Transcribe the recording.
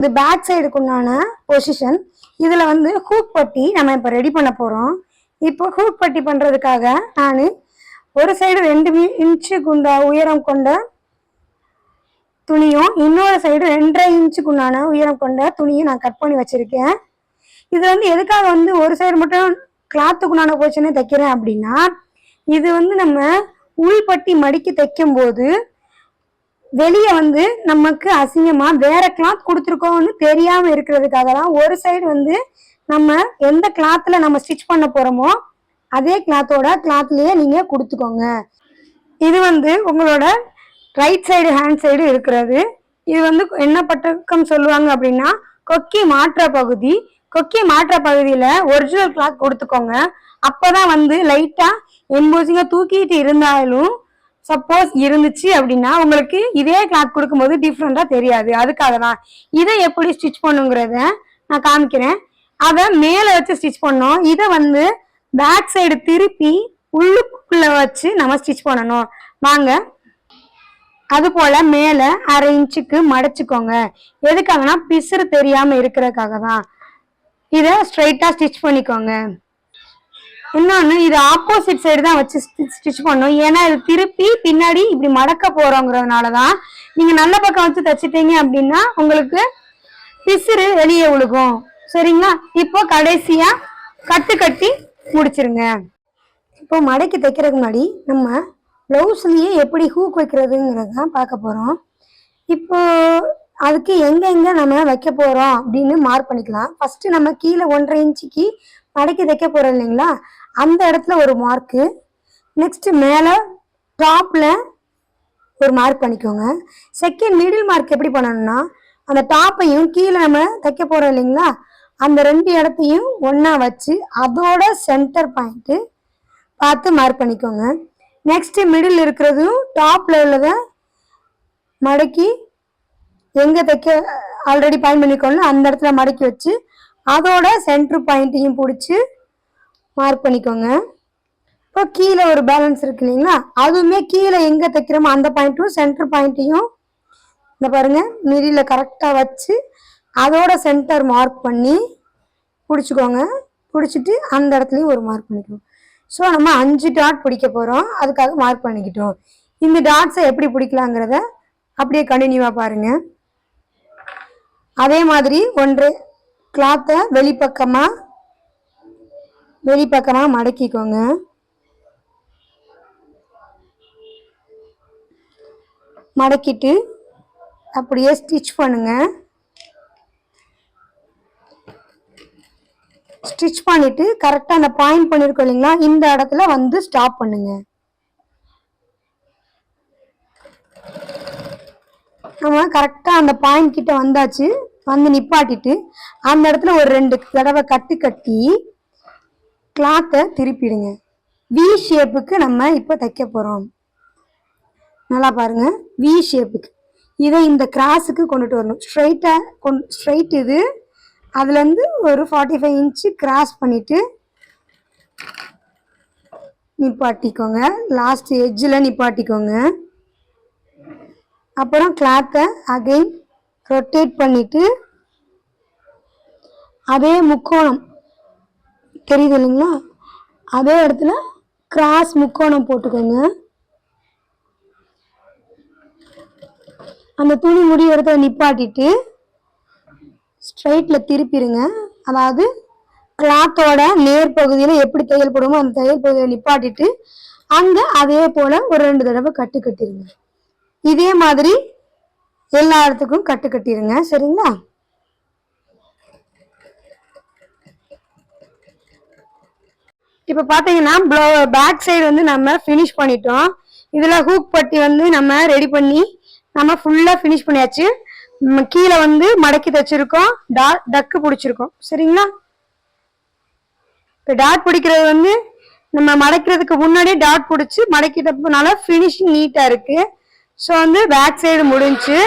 இது back சைடுக்குண்டான position இதில் வந்து ஹூக் பட்டி நம்ம இப்போ ரெடி பண்ண போகிறோம் இப்போ ஹூக் பட்டி பண்ணுறதுக்காக நான் ஒரு சைடு ரெண்டு இன்ச்சு குண்டா உயரம் கொண்ட துணியும் இன்னொரு சைடு ரெண்டரை இன்ச்சுக்குண்டான உயரம் கொண்ட துணியும் நான் கட் பண்ணி வச்சுருக்கேன். இது வந்து எதுக்காக வந்து ஒரு சைடு மட்டும் கிளாத்துக்குண்டான போச்சுன்னே தைக்கிறேன் அப்படின்னா இது வந்து நம்ம உள்பட்டி மடிக்கி தைக்கும் போது வெளியே வந்து நமக்கு அசிங்கமா வேற கிளாத் கொடுத்துருக்கோம்னு தெரியாம இருக்கிறதுக்காக தான் ஒரு சைடு வந்து நம்ம எந்த கிளாத்ல நம்ம ஸ்டிச் பண்ண போறோமோ அதே கிளாத்தோட கிளாத்லயே நீங்க கொடுத்துக்கோங்க. இது வந்து உங்களோட ரைட் சைடு ஹேண்ட் சைடு இருக்கிறது. இது வந்து என்ன பட்டக்கம் சொல்லுவாங்க அப்படின்னா கொக்கி மாற்ற பகுதி. கொக்கி மாற்ற பகுதியில ஒரிஜினல் கிளாத் கொடுத்துக்கோங்க. அப்பதான் வந்து லைட்டா எம்போசிங்க தூக்கிட்டு இருந்தாலும் சப்போஸ் இருந்துச்சு அப்படின்னா உங்களுக்கு இதே கிளாத் கொடுக்கும்போது டிஃப்ரெண்ட்டாக தெரியாது. அதுக்காக தான். இதை எப்படி ஸ்டிச் பண்ணுங்கிறத நான் காமிக்கிறேன். அதை மேலே வச்சு ஸ்டிச் பண்ணோம் இதை வந்து பேக் சைடு திருப்பி உள்ளுக்குள்ளே வச்சு நம்ம ஸ்டிச் பண்ணணும். வாங்க. அது மேலே அரை இன்ச்சுக்கு மடைச்சிக்கோங்க. எதுக்காகனா பிசுறு தெரியாமல் இருக்கிறதுக்காக தான். இதை ஸ்ட்ரைட்டாக ஸ்டிச் பண்ணிக்கோங்க. இன்னொன்னு இது ஆப்போசிட் சைடு தான் வச்சு ஸ்டிச் பண்ணும். ஏன்னா இது திருப்பி பின்னாடி இப்படி மடக்க போறோங்கிறதுனால தான் நீங்க நல்ல பக்கம் வச்சு தச்சுட்டீங்க அப்படின்னா உங்களுக்கு பிசுறு வெளியே விழுகும் சரிங்களா? இப்போ கடைசியா கட்டு கட்டி முடிச்சிருங்க. இப்போ மடக்கி தைக்கிறதுக்கு முன்னாடி நம்ம ப்ளவுஸ்லயே எப்படி ஹூக் வைக்கிறதுங்கிறது தான் பார்க்க போறோம். இப்போ அதுக்கு எங்க எங்க நம்ம வைக்க போறோம் அப்படின்னு மார்க் பண்ணிக்கலாம். ஃபர்ஸ்ட் நம்ம கீழே ஒன்றரை இன்ச்சுக்கு மடக்கி தைக்க போறோம் இல்லைங்களா? அந்த இடத்துல ஒரு மார்க்கு நெக்ஸ்ட்டு மேலே டாப்பில் ஒரு மார்க் பண்ணிக்கோங்க. செகண்ட் மிடில் மார்க் எப்படி பண்ணணும்னா அந்த டாப்பையும் கீழே நம்ம தைக்க போகிறோம் இல்லைங்களா? அந்த ரெண்டு இடத்தையும் ஒன்றா வச்சு அதோட சென்டர் பாயிண்ட்டு பார்த்து மார்க் பண்ணிக்கோங்க. நெக்ஸ்ட்டு மிடில் இருக்கிறதும் டாப்பில் உள்ளதை மடக்கி எங்கே தைக்க ஆல்ரெடி பாயிண்ட் பண்ணிக்கோங்க அந்த இடத்துல மடக்கி வச்சு அதோட சென்ட்ரு பாயிண்ட்டையும் பிடிச்சி மார்க் பண்ணிக்கோங்க. இப்போ கீழே ஒரு பேலன்ஸ் இருக்கு இல்லைங்களா? அதுவுமே கீழே எங்கே தைக்கிறோமோ அந்த பாயிண்ட்டும் சென்டர் பாயிண்ட்டையும் இந்த பாருங்க மிடியில் கரெக்டாக வச்சு அதோட சென்டர் மார்க் பண்ணி பிடிச்சிக்கோங்க. பிடிச்சிட்டு அந்த இடத்துலையும் ஒரு மார்க் பண்ணிக்கணும் ஸோ நம்ம அஞ்சு டாட் பிடிக்க போகிறோம் அதுக்காக மார்க் பண்ணிக்கிட்டோம். இந்த டாட்ஸை எப்படி பிடிக்கலாங்கிறத அப்படியே கண்டினியூவாக பாருங்கள் அதே மாதிரி ஒன்று கிளாத்தை வெளிப்பக்கமாக வெளிப்பக்கமாக மடக்கிக்கோங்க. மடக்கிட்டு அப்படியே ஸ்டிச் பண்ணுங்க. ஸ்டிச் பண்ணிட்டு கரெக்டாக அந்த பாயிண்ட் பண்ணியிருக்கோம் இல்லைங்களா? இந்த இடத்துல வந்து ஸ்டாப் பண்ணுங்க. நம்ம கரெக்டாக அந்த பாயிண்ட் கிட்ட வந்தாச்சு. வந்து நிப்பாட்டிட்டு அந்த இடத்துல ஒரு ரெண்டு தடவை கட்டு கட்டி கிளாத்தை திருப்பிடுங்க. வி ஷேப்புக்கு நம்ம இப்போ தைக்க போகிறோம் நல்லா பாருங்க. வி ஷேப்புக்கு இதை இந்த கிராஸுக்கு கொண்டுட்டு வரணும். ஸ்ட்ரைட்டாக கொண் ஸ்ட்ரைட் இது. அதுலேருந்து ஒரு ஃபார்ட்டி ஃபைவ் இன்ச்சு கிராஸ் பண்ணிவிட்டு நிப்பாட்டிக்கோங்க. லாஸ்ட் எட்ஜில் நிப்பாட்டிக்கோங்க. அப்புறம் கிளாத்தை அகைன் ரொட்டேட் பண்ணிவிட்டு அதே முக்கோணம் தெரியுது இல்லைங்களா? அதே இடத்துல கிராஸ் முக்கோணம் போட்டுக்கோங்க. அந்த துணி முடி இடத்துல நிப்பாட்டிட்டு ஸ்ட்ரைட்டில் திருப்பிடுங்க அதாவது கிளாத்தோட நேர் பகுதியில் எப்படி தையல் போடுமோ அந்த தையல் பகுதியில் நிப்பாட்டிட்டு அங்கே அதே போல் ஒரு ரெண்டு தடவை கட்டு கட்டிடுங்க இதே மாதிரி எல்லா இடத்துக்கும் கட்டு கட்டிடுங்க சரிங்களா? இப்போ பார்த்தீங்கன்னா ப்ளோ பேக் சைடு வந்து நம்ம ஃபினிஷ் பண்ணிட்டோம். இதில் ஹூக் பட்டி வந்து நம்ம ரெடி பண்ணி நம்ம ஃபுல்லாக ஃபினிஷ் பண்ணியாச்சு. கீழே வந்து மடக்கி தச்சிருக்கோம். டா டக்கு பிடிச்சிருக்கோம். சரிங்களா? இப்போ டாட் பிடிக்கிறது வந்து நம்ம மடக்கிறதுக்கு முன்னாடியே டாட் பிடிச்சி மடக்கிட்டப்பனால ஃபினிஷிங் நீட்டாக இருக்கு. ஸோ வந்து பேக் சைடு முடிஞ்சு